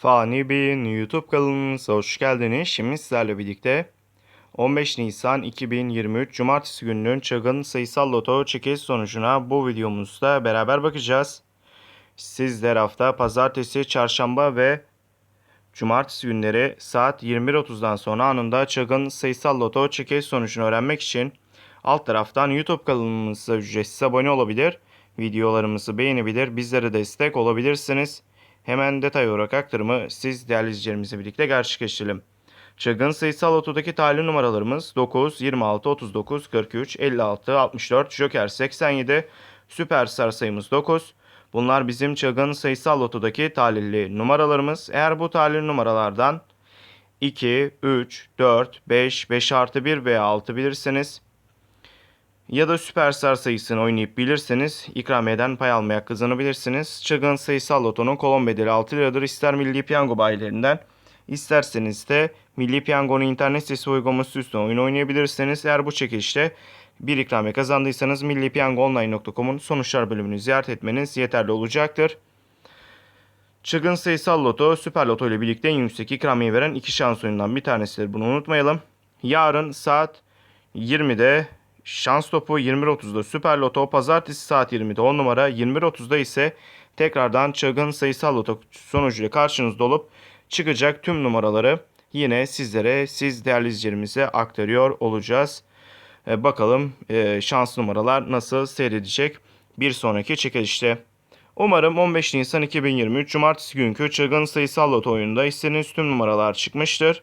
Fani Bey'in YouTube kanalımıza hoş geldiniz. Şimdi sizlerle birlikte 15 Nisan 2023 Cumartesi gününün çılgın sayısal loto çekiliş sonucuna bu videomuzda beraber bakacağız. Sizler hafta pazartesi, çarşamba ve cumartesi günleri saat 21.30'dan sonra anında çılgın sayısal loto çekiliş sonucunu öğrenmek için alt taraftan YouTube kanalımıza ücretsiz abone olabilir, videolarımızı beğenebilir, bizlere destek olabilirsiniz. Hemen detay olarak aktarımı siz değerli izleyicilerimizle birlikte gerçekleştirelim. Çılgın sayısal lotodaki talih numaralarımız 9, 26, 39, 43, 56, 64, Joker 87, Süperstar sayımız 9. Bunlar bizim çılgın sayısal lotodaki talihli numaralarımız. Eğer bu talihli numaralardan 2, 3, 4, 5, 5 artı 1 veya 6 bilirseniz ya da süperstar sayısını oynayıp bilirseniz ikramiyeden pay almaya kazanabilirsiniz. Çılgın sayısal lotonun kolon bedeli 6 liradır. İster Milli Piyango bayilerinden isterseniz de Milli Piyango'nun internet sitesi uygulaması üstüne oyun oynayabilirsiniz. Eğer bu çekilişte bir ikramiye kazandıysanız millipiyangoonline.com'un sonuçlar bölümünü ziyaret etmeniz yeterli olacaktır. Çılgın sayısal loto, süper loto ile birlikte en yüksek ikramiye veren iki şans oyunundan bir tanesidir. Bunu unutmayalım. Yarın saat 20'de şans topu 21.30'da süper loto, pazartesi saat 20'de 10 numara, 21.30'da ise tekrardan çılgın sayısal loto sonucuyla karşınızda olup çıkacak tüm numaraları yine sizlere, siz değerli izleyicilerimize aktarıyor olacağız. E, bakalım e, şans numaralar nasıl seyredecek bir sonraki çekilişte. Umarım 15 Nisan 2023 Cumartesi günkü çılgın sayısal loto oyununda istediğiniz tüm numaralar çıkmıştır.